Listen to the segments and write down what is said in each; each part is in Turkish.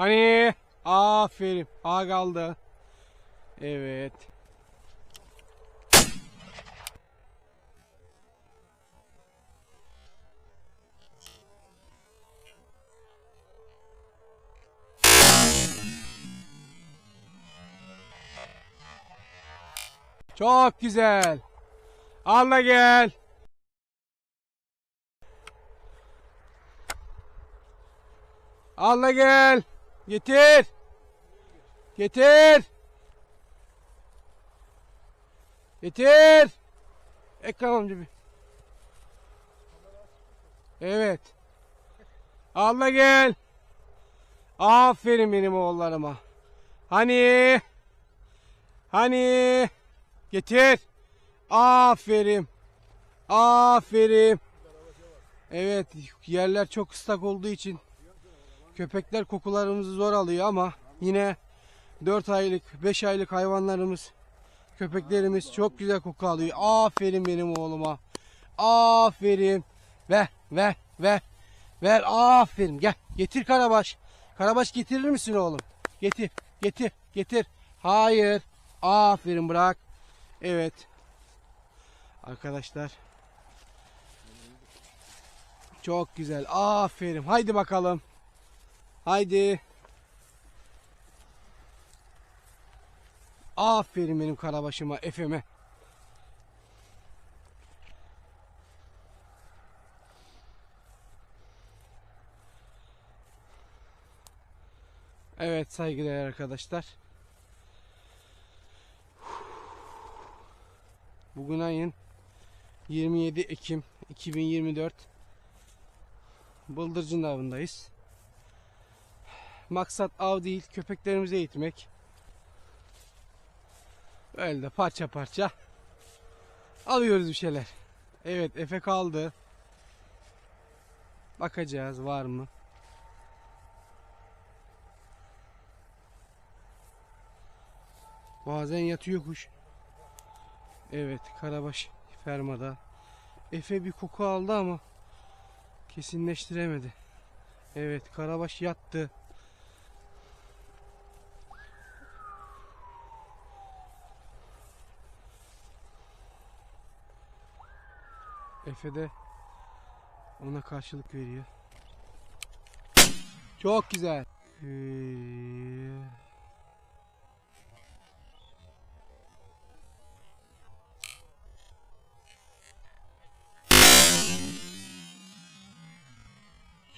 Hani aferin. A kaldı. Evet. Çok güzel. Al gel. Al gel. Getir. Getir. Getir. Ekran amca bir. Evet. Al da gel. Aferin benim oğullarıma. Hani? Hani? Getir. Aferin. Aferin. Evet yerler çok ıslak olduğu için köpekler kokularımızı zor alıyor ama yine 4 aylık 5 aylık hayvanlarımız köpeklerimiz çok güzel koku alıyor. Aferin benim oğluma. Aferin. Ver ver ver. Ver aferin gel getir Karabaş. Karabaş getirir misin oğlum? Getir getir getir. Hayır. Aferin bırak. Evet. Arkadaşlar. Çok güzel. Aferin. Haydi bakalım. Haydi. Aferin benim karabaşıma, Efe'me. Evet saygıdeğer arkadaşlar. Bugün ayın 27 Ekim 2024 Bıldırcın avındayız. Maksat av değil köpeklerimizi eğitmek. Böyle de parça parça alıyoruz bir şeyler. Evet Efe kaldı. Bakacağız var mı? Bazen yatıyor kuş. Evet Karabaş fermada. Efe bir koku aldı ama kesinleştiremedi. Evet Karabaş yattı. Efe de ona karşılık veriyor. Çok güzel. Ee,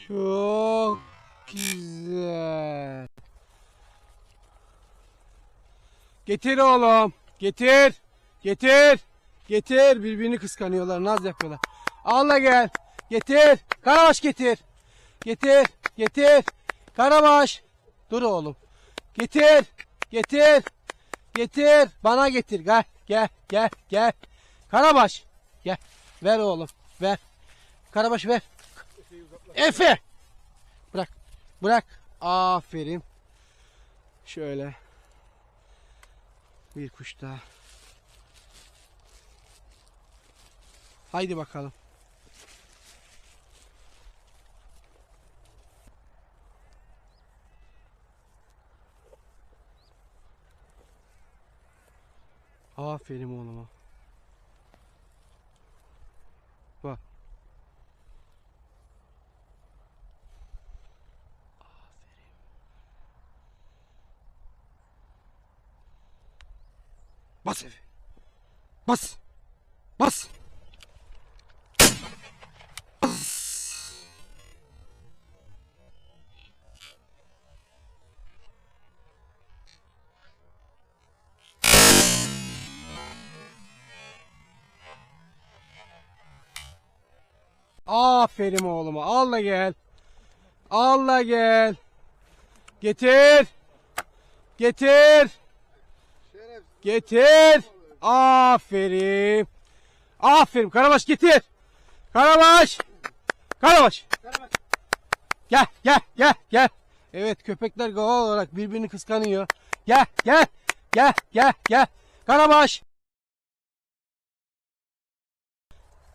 Çok güzel. Getir oğlum. Getir. Getir. Getir. Birbirini kıskanıyorlar. Naz yapıyorlar. Al da gel. Getir. Karabaş getir. Getir. Getir. Karabaş. Dur oğlum. Getir. Getir. Getir. Bana getir. Gel. Gel. Gel. Gel. Karabaş. Gel. Ver oğlum. Ver. Karabaş ver. Efe. Bırak. Bırak. Aferin. Şöyle. Bir kuş daha. Haydi bakalım. Aferin oğluma. Aferin oğluma. Al da gel. Al da gel. Getir. Getir. Getir. Aferin. Aferin. Karabaş getir. Karabaş. Karabaş. Gel gel gel gel. Evet köpekler doğal olarak birbirini kıskanıyor. Gel gel. Gel gel gel. Karabaş.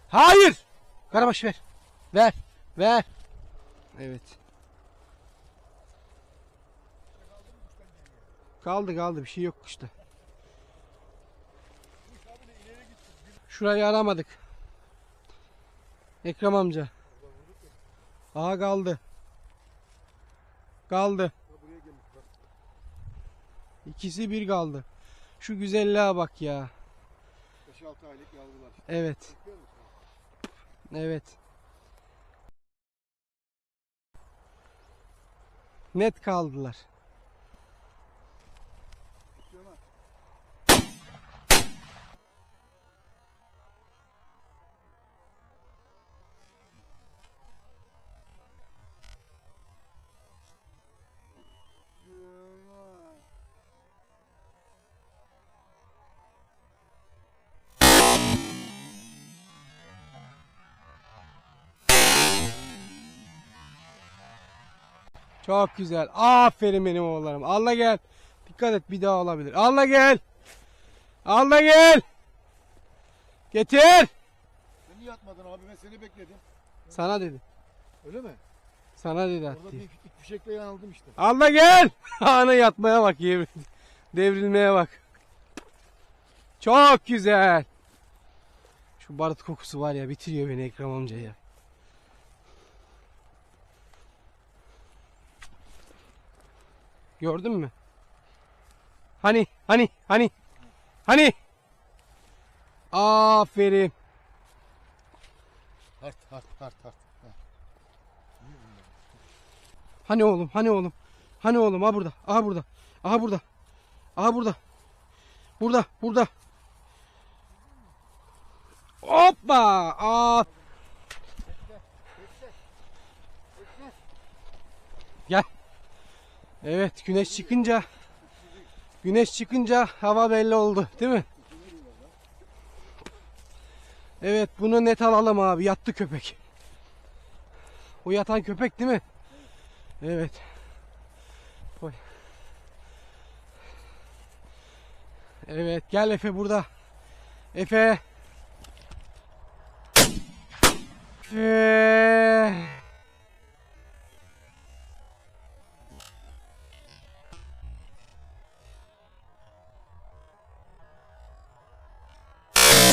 Hayır. Karabaş ver. Ver. Ver. Evet. Kaldı kaldı bir şey yok işte. Şurayı aramadık. Ekrem amca. Aha kaldı. Kaldı. İkisi bir kaldı. Şu güzelliğe bak ya. 5-6 aylık yavrular. Evet. Evet. Net kaldılar. Çok güzel. Aferin benim oğullarım. Allah gel. Dikkat et bir daha olabilir. Allah gel. Allah gel. Getir. Sen niye atmadın abi ben seni bekledim. Sana dedi. Öyle mi? Sana dedi Orada attı. bir fişekle yanıldım işte. Allah gel. Ana yatmaya bak yemin. Devrilmeye bak. Çok güzel. Şu barut kokusu var ya bitiriyor beni Ekrem amca ya. Gördün mü? Hani hani hani hani Aferin. Hart hart hart hart. Ha. Hani oğlum hani oğlum Hani oğlum ha burada aha burada aha burada aha burada Burada burada Hoppa Aa. Evet güneş çıkınca Güneş çıkınca hava belli oldu değil mi? Evet bunu net alalım abi yattı köpek O yatan köpek değil mi? Evet. Evet gel Efe burada. Efe. Efe.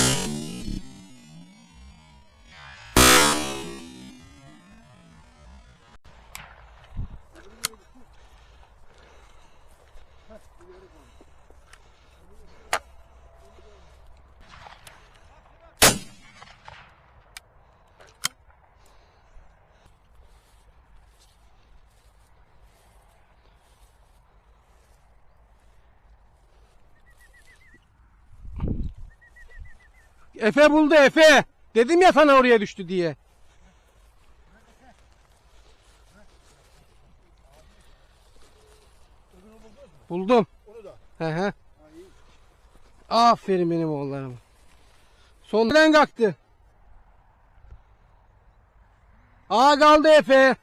you Efe buldu Efe. Dedim ya sana oraya düştü diye. Buldum. Onu da. Aferin benim oğullarıma. Sondan kalktı. Aa kaldı Efe.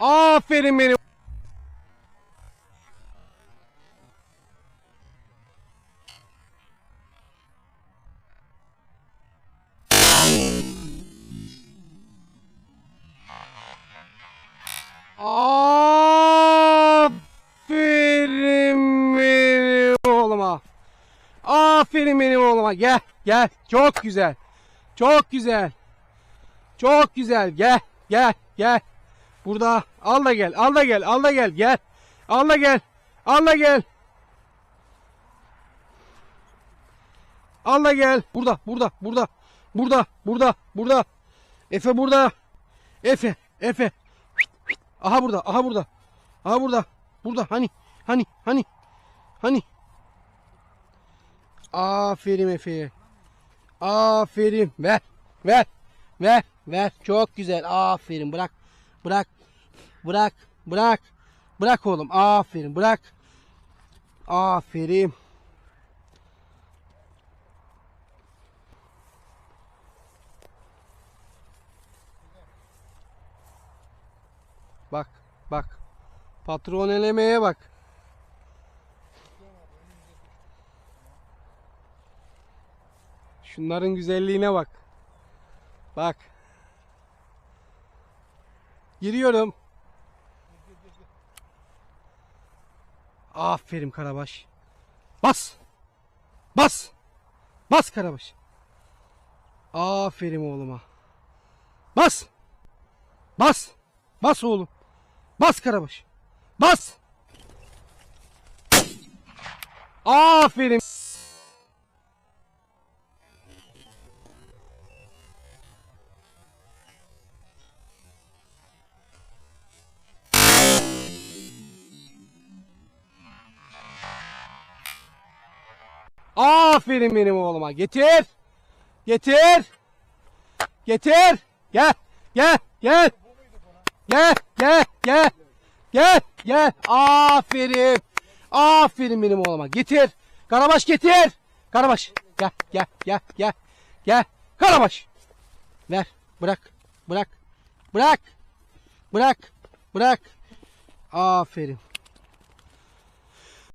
Aferin benim. Aferin benim oğluma. Gel gel. Çok güzel. Çok güzel. Çok güzel. Gel gel gel. Burada al da gel. Al da gel. Al da gel. Gel. Al da gel. Al da gel. Al da gel. Burada burada burada. Burada burada burada. Efe burada. Efe Efe. Aha burada, aha burada. Aha burada. Burada hani hani hani hani. Aferin Efe'ye. Aferin. Ver. Ver. Ver. Ver. Çok güzel. Aferin. Bırak. Bırak. Bırak. Bırak. Bırak oğlum. Aferin. Bırak. Aferin. Bak. Bak. Patron elemeye bak. Şunların güzelliğine bak. Bak. Giriyorum. Aferin Karabaş. Bas. Bas. Bas Karabaş. Aferin oğluma. Bas. Bas. Bas oğlum. Bas Karabaş. Bas. Aferin. Aferin benim oğluma. Getir. Getir. Getir. Gel. Gel. Gel. Gel. Gel. Gel. Gel. Gel. Aferin. Aferin benim oğluma. Getir. Karabaş getir. Karabaş. Gel. Gel. Gel. Gel. Gel. Karabaş. Ver. Bırak. Bırak. Bırak. Bırak. Bırak. Aferin.